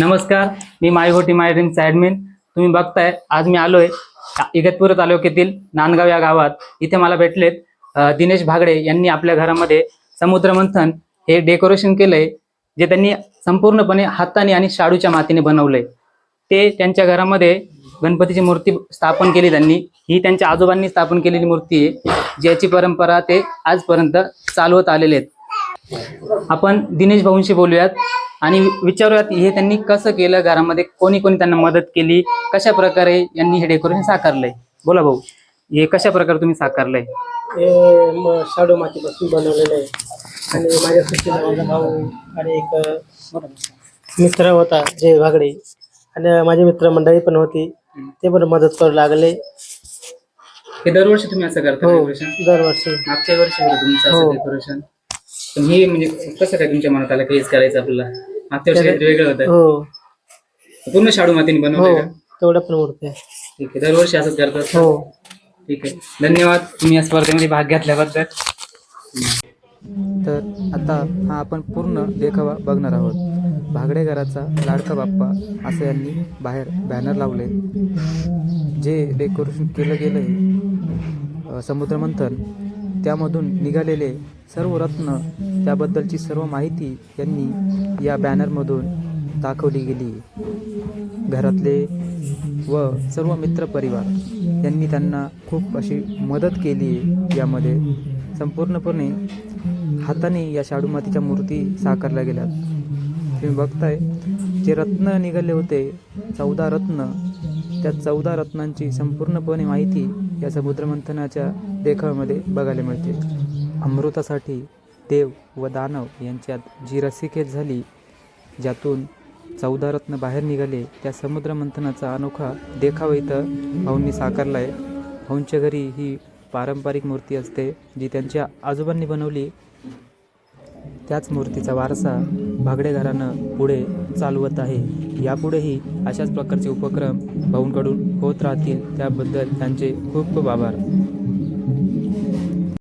नमस्कार मी माय होटी माय ड्रीमचा ॲडमिन तुम्ही बघताय आज मी आलोय इगतपूर तालुक्यातील नांदगाव या गावात. इथे मला भेटलेत दिनेश भागडे यांनी आपल्या घरामध्ये समुद्र मंथन हे डेकोरेशन केलंय जे त्यांनी संपूर्णपणे हाताने आणि शाडूच्या मातीने बनवलंय. ते त्यांच्या घरामध्ये गणपतीची मूर्ती स्थापन केली त्यांनी. ही त्यांच्या आजोबांनी स्थापन केलेली मूर्ती आहे ज्याची परंपरा ते आजपर्यंत चालवत आलेले आहेत. आपण दिनेश भाऊंशी बोलूयात. आणि विचारूयात हे त्यांनी कसं केलं? घरामध्ये कोणी कोणी त्यांना मदत केली? कशा प्रकारे यांनी हे डेकोरेशन साकारलंय? बोला भाऊ हे कशा प्रकारे तुम्ही साकारलंय? हे म शाडू मातीपासून बनवलेलं आहे. आणि माझ्या सुट्टीला माझा भाऊ आणि एक अ, मित्र होता जय भागडे. आणि माझी मित्रमंडळी पण होती. ते पण मदत करू लागले. हे दरवर्षी तुम्ही असं करता हो डेकोरेशन दरवर्षी. मागच्या वर्षी होतं तुमचं असं हो. डेकोरेशन पण हे म्हणजे कसं काय तुमच्या मनात आलं की हेच करायचं आपल्याला? मागच्या वर्षी काहीतरी वेगळं होतं हो. पूर्ण शाडू मातीने हो का? तेवढ्या पण ठीक आहे दरवर्षी असंच करतात हो. ठीक आहे. धन्यवाद तुम्ही या स्पर्धेमध्ये भाग घेतल्याबद्दल. तर आता हा आपण पूर्ण देखावा बघणार आहोत. भागडे घराचा लाडका बाप्पा असं यांनी बाहेर बॅनर लावले जे डेकोरेशन केलं गेलं आहे समुद्रमंथन त्यामधून निघालेले सर्व रत्न त्याबद्दलची सर्व माहिती यांनी या बॅनरमधून दाखवली गेली. घरातले व सर्व मित्रपरिवार यांनी त्यांना खूप अशी मदत केली आहे यामध्ये. संपूर्णपणे हाताने या शाडू मातीच्या मूर्ती साकारल्या गेल्यात. तुम्ही बघताय जे रत्न निघाले होते चौदा रत्न त्या चौदा रत्नांची संपूर्णपणे माहिती या समुद्रमंथनाच्या देखाव्यामध्ये बघायला मिळते. अमृतासाठी देव व दानव यांच्यात जी रस्सीखेच झाली ज्यातून चौदा रत्न बाहेर निघाले. त्या समुद्रमंथनाचा अनोखा देखावा इथं भाऊंनी साकारला आहे भाऊंच्या घरी ही पारंपरिक मूर्ती असते जी त्यांच्या आजोबांनी बनवली. त्याच मूर्तीचा वारसा भागडे घरानं पुढे चालवत आहे. यापुढेही अशाच प्रकारचे उपक्रम भाऊंकडून होत राहतील. त्याबद्दल त्यांचे खूप खूप आभार.